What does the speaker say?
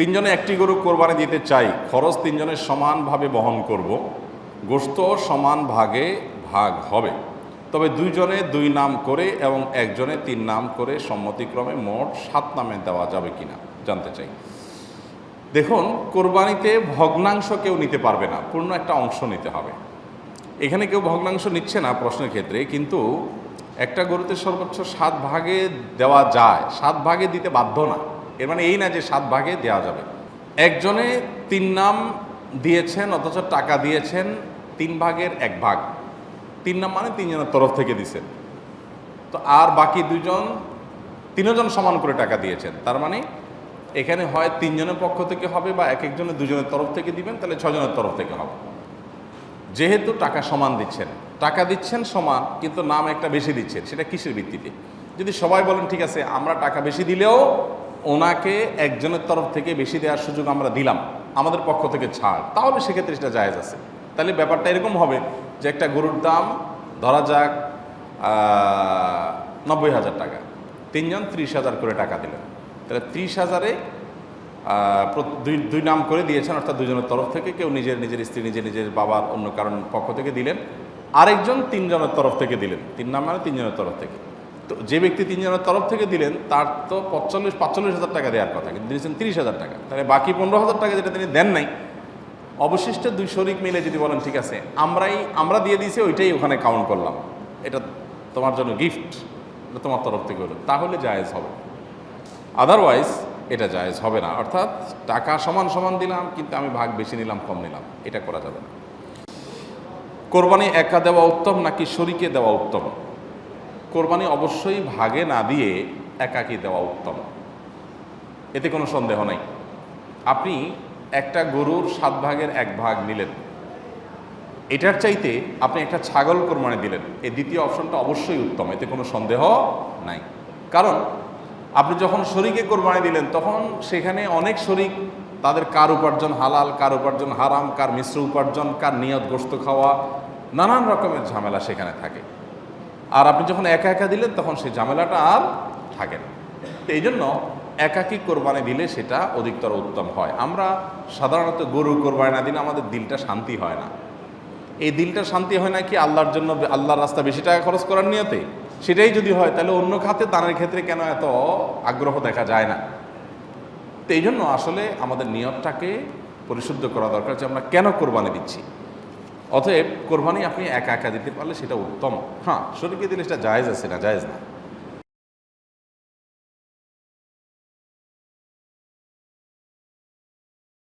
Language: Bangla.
তিনজনে একটি গরু কোরবানি দিতে চাই, খরচ তিনজনের সমানভাবে বহন করব, গোস্ত সমান ভাগে ভাগ হবে। তবে দুইজনে দুই নাম করে এবং একজনে তিন নাম করে সম্মতিক্রমে মোট সাত নামে দেওয়া যাবে কিনা জানতে চাই। দেখুন, কোরবানিতে ভগ্নাংশ কেউ নিতে পারবে না, পূর্ণ একটা অংশ নিতে হবে। এখানে কেউ ভগ্নাংশ নিচ্ছে না প্রশ্নের ক্ষেত্রে, কিন্তু একটা গরুতে সর্বোচ্চ সাত ভাগে দেওয়া যায়, সাত ভাগে দিতে বাধ্য না। এর মানে এই না যে সাত ভাগে দেওয়া যাবে। একজনে তিন নাম দিয়েছেন, অথচ টাকা দিয়েছেন, তিন ভাগের এক ভাগ। তিন নাম মানে তিনজনের তরফ থেকে দিছেন। তো আর বাকি দুজন তিনজন সমান করে টাকা দিয়েছেন। তার মানে এখানে হয় তিনজনের পক্ষ থেকে হবে বা এক একজনের দুজনের তরফ থেকে দিবেন, তাহলে ছজনের তরফ থেকে হবে। যেহেতু টাকা সমান দিচ্ছেন, টাকা দিচ্ছেন সমান, কিন্তু নাম একটা বেশি দিচ্ছেন, সেটা কিসের ভিত্তিতে? যদি সবাই বলেন, ঠিক আছে, আমরা টাকা বেশি দিলেও ওনাকে একজনের তরফ থেকে বেশি দেওয়ার সুযোগ আমরা দিলাম, আমাদের পক্ষ থেকে ছাড়। তাহলে সেক্ষেত্রে সেটা জায়েজ আছে। তাহলে ব্যাপারটা এরকম হবে যে একটা গরুর দাম ধরা যাক নব্বই হাজার টাকা। তিনজন ত্রিশ হাজার করে টাকা দিলেন। তাহলে ত্রিশ হাজারে দুই দুই নাম করে দিয়েছেন, অর্থাৎ দুজনের তরফ থেকে কেউ নিজের নিজের স্ত্রী, নিজের নিজের বাবার অন্য কারণ পক্ষ থেকে দিলেন। আরেকজন তিনজনের তরফ থেকে দিলেন। তিন নাম মানে তিনজনের তরফ থেকে। তো যে ব্যক্তি তিনজনের তরফ থেকে দিলেন, তার তো পঁচল্লিশ, পাঁচচল্লিশ হাজার টাকা দেওয়ার কথা, কিন্তু দিয়েছেন তিরিশ হাজার টাকা। তাহলে বাকি পনেরো হাজার টাকা যেটা তিনি দেন নাই, অবশিষ্ট দুই শরিক মিলে যদি বলেন, ঠিক আছে, আমরাই, আমরা দিয়ে দিয়েছি, ওইটাই ওখানে কাউন্ট করলাম। এটা তোমার জন্য গিফট এটা তোমার তরফ থেকে হলো। তাহলে জায়েজ হবে। আদারওয়াইজ এটা জায়েজ হবে না। অর্থাৎ টাকা সমান সমান দিলাম, কিন্তু আমি ভাগ বেশি নিলাম, কম নিলাম। এটা করা যাবে না। কোরবানি একা দেওয়া উত্তম নাকি শরিকে দেওয়া উত্তম? কোরবানি অবশ্যই ভাগে না দিয়ে একাকি দেওয়া উত্তম। এতে কোনো সন্দেহ নাই। আপনি একটা গরুর সাত ভাগের এক ভাগ নিলেন। এটার চাইতে আপনি একটা ছাগল কোরবানি দিলেন। এই দ্বিতীয় অপশনটা অবশ্যই উত্তম, এতে কোনো সন্দেহ নাই। কারণ আপনি যখন শরীকে কোরবানি দিলেন, তখন সেখানে অনেক শরিক, তাদের কার উপার্জন হালাল, কার উপার্জন হারাম, কার মিশ্র উপার্জন, কার নিয়ত গোস্ত খাওয়া, নানান রকমের ঝামেলা সেখানে থাকে। আর আপনি যখন একা একা দিলেন, তখন সেই ঝামেলাটা আর থাকে না। তো এই জন্য একাকি কোরবানি দিলে সেটা অধিকতর উত্তম হয়। আমরা সাধারণত গরু কোরবানি না দিলে আমাদের দিলটা শান্তি হয় না। এই দিলটা শান্তি হয় না কি আল্লাহর জন্য আল্লাহর রাস্তা বেশি টাকা খরচ করার নিয়তে? সেটাই যদি হয়, তাহলে অন্য খাতে দানের ক্ষেত্রে কেন এত আগ্রহ দেখা যায় না? তো এই জন্য আসলে আমাদের নিয়তটাকে পরিশুদ্ধ করা দরকার যে আমরা কেন কোরবানি দিচ্ছি। অতএব কোরবানি আপনি একা একা দিতে পারলে সেটা উত্তম। হ্যাঁ শরীরকে দিলে সেটা জায়েজ আছে না জায়েজ না?